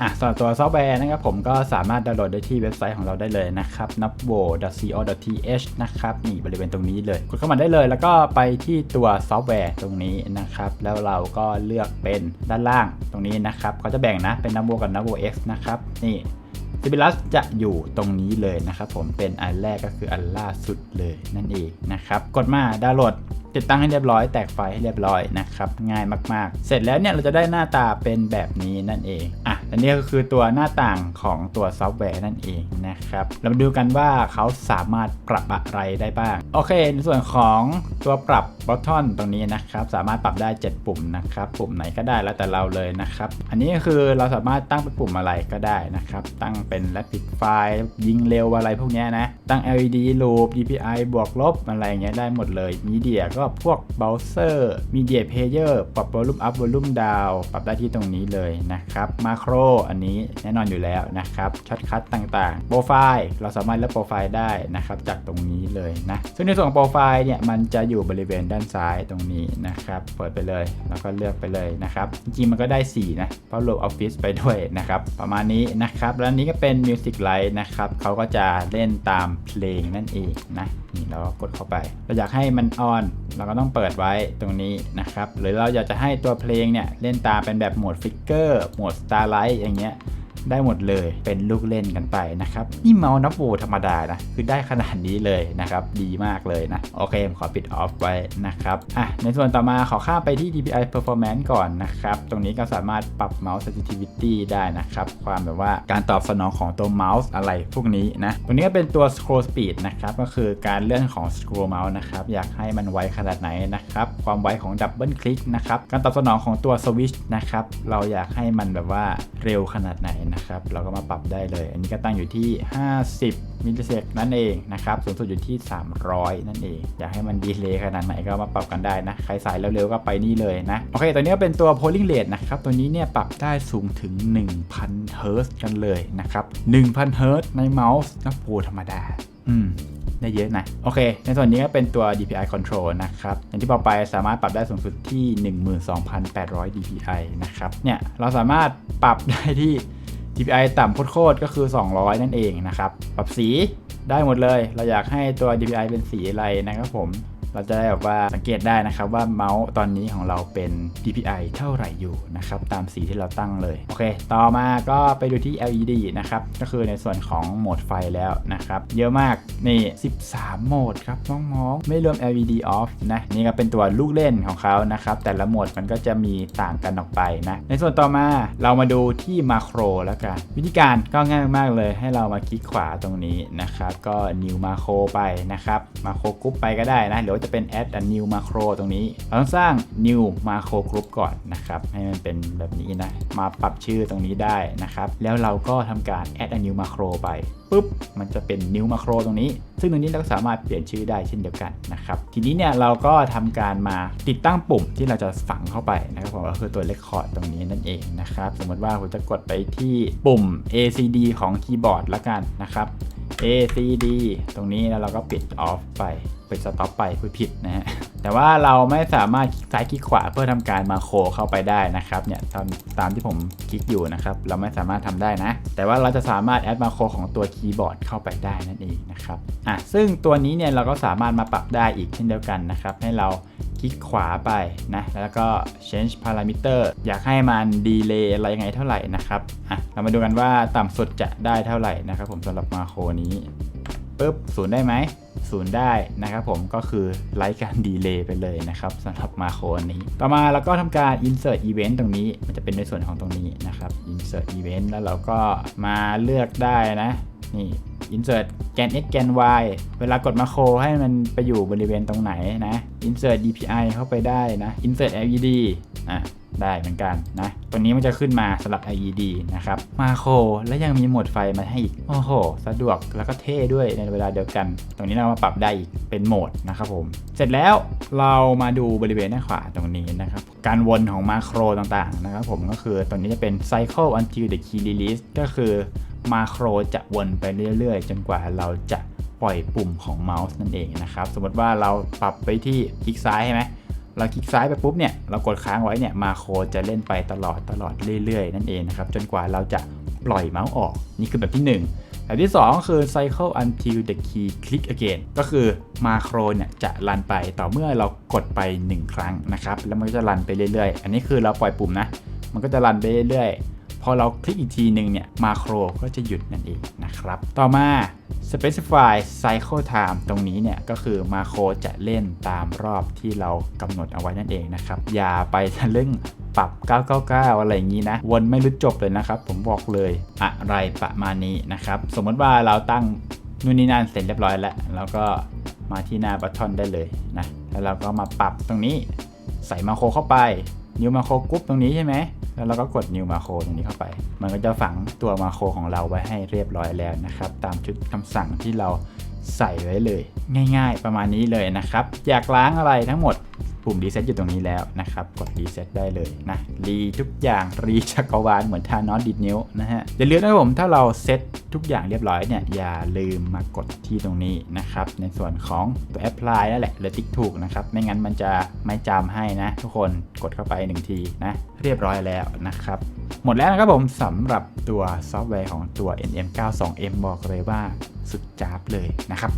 อะสำหรับตัวซอฟต์แวร์นะครับผมก็สามารถดาวน์โหลดได้ที่เว็บไซต์ของเราได้เลยนะครับ nupvo.co.th นะครับนี่บริเวณตรงนี้เลยกดเข้ามาได้เลย แล้วก็ไปที่ตัวซอฟต์แวร์ตรงนี้นะครับ แล้วเราก็เลือกเป็นด้านล่างตรงนี้นะครับเขาจะแบ่งนะเป็น Nupvo กับ Nupvo X นะครับนี่ซิบิลัสจะอยู่ตรงนี้เลยนะครับผมเป็นอันแรกก็คืออันล่าสุดเลยนั่นเองนะครับ กดมาดาวน์โหลดติดตั้งให้เรียบร้อย แตกไฟให้เรียบร้อยนะครับ ง่ายมากๆ เสร็จแล้วเนี่ยเราจะได้หน้าตาเป็นแบบนี้นั่นเอง อะอันนี้ก็คือตัวหน้าต่างของตัวซอฟต์แวร์นั่นเองนะครับ เรามาดูกันว่าเขาสามารถปรับอะไรได้บ้าง โอเค ในส่วนของตัวปรับบอททอนตรงนี้นะครับ สามารถปรับได้ 7 ปุ่มนะครับ ปุ่มไหนก็ได้แล้วแต่เราเลยนะครับ อันนี้ก็คือเราสามารถตั้งเป็นปุ่มอะไรก็ได้นะครับ ตั้งเป็น Rapid Fire ยิงเร็วอะไรพวกนี้นะ ตั้ง LED Loop DPI บวกลบอะไรเงี้ยได้หมดเลยมีเดียก็ก็พวกเบราว์เซอร์มีเดียเพเยอร์ปรับ Volume Up Volume Down ปรับได้ที่ตรงนี้เลยนะครับมาโครอันนี้แน่นอนอยู่แล้วนะครับช็อตคัทต่างๆโปรไฟล์เราสามารถเลือกโปรไฟล์ได้นะครับจากตรงนี้เลยนะซึ่งในส่วนของโปรไฟล์เนี่ยมันจะอยู่บริเวณด้านซ้ายตรงนี้นะครับเปิดไปเลยแล้วก็เลือกไปเลยนะครับจริงๆมันก็ได้ 4 นะเพราะโหลดออฟฟิศไปด้วยนะครับประมาณนี้นะครับแล้วนนี้ก็เป็น Music Light นะครับเขาก็จะเล่นตามเพลงนั่นเองนะนี่เราก็กดเข้าไป เราอยากให้มันออน เราก็ต้องเปิดไว้ตรงนี้นะครับ หรือเราอยากจะให้ตัวเพลงเนี่ยเล่นตามเป็นแบบโหมดฟิกเกอร์โหมดสตาร์ไลท์อย่างเงี้ย ได้หมดเลยเป็นลูกเล่นกันไปนะครับนี่เมาส์นับโวธรรมดานะคือได้ขนาดนี้เลยนะครับดีมากเลยนะโอเคผมขอปิดออฟไว้นะครับอะในส่วนต่อมาขอข้ามไปที่ DPI performance ก่อนนะครับตรงนี้ก็สามารถปรับเมาส์ sensitivity ได้นะครับความแบบว่าการตอบสนองของตัวเมาส์อะไรพวกนี้นะตรงนี้ก็เป็นตัว scroll speed นะครับก็คือการเลื่อนของ scroll mouse นะครับอยากให้มันไวขนาดไหนนะครับความไวของ double click นะครับการตอบสนองของตัว switch นะครับเราอยากให้มันแบบว่าเร็วขนาดไหนนะครับ เราก็มาปรับได้เลย อันนี้ก็ตั้งอยู่ที่ 50 มิลลิเซกนั่นเองนะครับ สูงสุดอยู่ที่ 300 นั่นเอง อยากให้มันดีเลย์ขนาดไหนก็มาปรับกันได้นะ ใครสายเร็วๆก็ไปนี่เลยนะ โอเค ตัวนี้ก็เป็นตัว polling rate นะครับ ตัวนี้เนี่ยปรับได้สูงถึง 1,000 เฮิร์ตกันเลยนะครับ 1,000 เฮิร์ตในเมาส์นับปูธรรมดา อืมได้เยอะนะ โอเค ในส่วนนี้ก็เป็นตัว DPI control นะครับอย่างที่บอกไปสามารถปรับได้สูงสุดที่ 12,800 DPI นะครับ เนี่ย เราสามารถปรับได้ที่ DPI ต่ำโคตรก็คือ 200 นั่นเองนะครับ ปรับสีได้หมดเลย เราอยากให้ตัว DPI เป็นสีอะไรนะครับผม เราจะได้แบบว่าสังเกตได้นะครับว่าเมาส์ตอนนี้ของเราเป็น DPI เท่าไหร่อยู่นะครับตามสีที่เราตั้งเลยโอเค ต่อมาก็ไปดูที่ LED นะครับก็คือในส่วนของโหมดไฟแล้วนะครับเยอะมากนี่ 13 โหมดครับน้องๆไม่รวม LED off นะนี่ก็เป็นตัวลูกเล่นของเขานะครับแต่ละโหมดมันก็จะมีต่างกันออกไปนะในส่วนต่อมาเรามาดูที่มาโครแล้วกันวิธีการก็ง่ายมากเลยให้เรามาคลิกขวาตรงนี้นะครับก็ new macro ไปนะครับมาโครกรุ๊ปไปก็ได้นะหรือว่าจะเป็น add a new macro ตรงนี้ เราต้องสร้าง new macro group ก่อนนะครับ ให้มันเป็นแบบนี้นะ มาปรับชื่อตรงนี้ได้นะครับ แล้วเราก็ทำการ add a new macro ไปปุ๊บ มันจะเป็น new macro ตรงนี้ ซึ่งตรงนี้เราก็สามารถเปลี่ยนชื่อได้เช่นเดียวกันนะครับ ทีนี้เนี่ยเราก็ทำการมาติดตั้งปุ่มที่เราจะฝังเข้าไปนะครับผมก็คือตัว record ตรงนี้นั่นเองนะครับ สมมติว่าผมจะกดไปที่ปุ่ม ACD ของคีย์บอร์ดละกันนะครับ ACD ตรงนี้แล้วเราก็ปิด off ไป ปิด stop ไปพูดผิดนะฮะ แต่ว่าเราไม่สามารถคลิกซ้ายคลิกขวาเพื่อทำการมาโคเข้าไปได้นะครับ เนี่ยตามตามที่ผมคลิกอยู่นะครับ เราไม่สามารถทำได้นะ แต่ว่าเราจะสามารถแอดมาโคของตัวคีย์บอร์ดเข้าไปได้นั่นเองนะครับ อะ ซึ่งตัวนี้เนี่ยเราก็สามารถมาปรับได้อีกเช่นเดียวกันนะครับ ให้เรา คลิกขวาไปนะแล้วก็ change parameter อยากให้มันดีเลย์อะไรยังไงเท่าไหร่นะครับอะเรามาดูกันว่าต่ำสุดจะได้เท่าไหร่นะครับผมสำหรับมาโคนี้ปุ๊บศูนย์ได้ไหมศูนย์ได้นะครับผมก็คือไลค์การดีเลย์ไปเลยนะครับสำหรับมาโคอันนี้ ต่อมาเราก็ทำการ insert event ตรงนี้ มันจะเป็นในส่วนของตรงนี้นะครับ insert event แล้วเราก็มาเลือกได้นะนี่ insert แกน x แกน y เวลากดมาโครให้มันไปอยู่บริเวณตรงไหนนะ insert dpi เข้าไปได้นะ insert led อะได้เหมือนกันนะ ตัวนี้มันจะขึ้นมาสำหรับ LED นะครับ มาโครและยังมีโหมดไฟมาให้อีก โอ้โห สะดวกแล้วก็เท่ด้วยในเวลาเดียวกัน ตรงนี้เรามาปรับได้อีกเป็นโหมดนะครับผม เสร็จแล้วเรามาดูบริเวณด้านขวาตรงนี้นะครับ การวนของมาโครต่างๆนะครับผมก็คือตัวนี้จะเป็น cycle until the key release ก็คือ มาโครจะวนไปเรื่อยๆ จนกว่าเราจะปล่อยปุ่มของเมาส์นั่นเองนะครับ สมมติว่าเราปรับไปที่คลิกซ้ายใช่ไหมเราคลิกซ้ายไปปุ๊บเนี่ยเรากดค้างไว้เนี่ยมาโครจะเล่นไปตลอดตลอดเรื่อยๆ นั่นเองนะครับจนกว่าเราจะปล่อยเมาส์ออก นี่คือแบบที่ 1แบบที่ 2 คือ cycle until the key click again ก็คือมาโครเนี่ยจะรันไปต่อเมื่อเรากดไป 1 ครั้งนะครับ แล้วมันก็จะรันไปเรื่อยๆ อันนี้คือเราปล่อยปุ่มนะ มันก็จะรันไปเรื่อยๆ อเราคลิกอีกทีหนึ่งเนี่ยมาโครก็จะหยุดนั่นเองนะครับ ต่อมา specify cycle time ตรงนี้เนี่ยก็คือมาโครจะเล่นตามรอบที่เรากำหนดเอาไว้นั่นเองนะครับ อย่าไปทะลึ่งปรับ 999 อะไรอย่างนี้นะ วนไม่รู้จบเลยนะครับ ผมบอกเลยอะไรประมาณนี้นะครับ สมมติว่าเราตั้งนู่นนี่นั่นเสร็จเรียบร้อยแล้วแล้วก็มาที่หน้าบัตทอนได้เลยนะ แล้วเราก็มาปรับตรงนี้ ใส่มาโครเข้าไป นิวมาโครกรุ๊ปตรงนี้ใช่ไหม แล้วเราก็กด New Macro ตรงนี้เข้าไป มันก็จะฝังตัว Macro ของเราไว้ให้เรียบร้อยแล้วนะครับ ตามชุดคำสั่งที่เราใส่ไว้เลย ง่าย ๆ ประมาณนี้เลยนะครับ อยากล้างอะไรทั้งหมด ปุ่มรีเซ็ตอยู่ตรงนี้แล้วนะครับ กดรีเซ็ตได้เลยนะรีทุกอย่างรีจักรวาลเหมือนทานอสดิดนิ้วนะฮะอย่าลืมนะครับผมถ้าเราเซ็ตทุกอย่างเรียบร้อยเนี่ยอย่าลืมมากดที่ตรงนี้นะครับ ในส่วนของตัว apply นั่นแหละเลยติ๊กถูกนะครับ ไม่งั้นมันจะไม่จำให้นะ ทุกคนกดเข้าไปหนึ่งทีนะ เรียบร้อยแล้วนะครับ หมดแล้วนะครับผมสำหรับตัวซอฟต์แวร์ของตัว NM92M บอกเลยว่าสุดจ้าบเลยนะครับ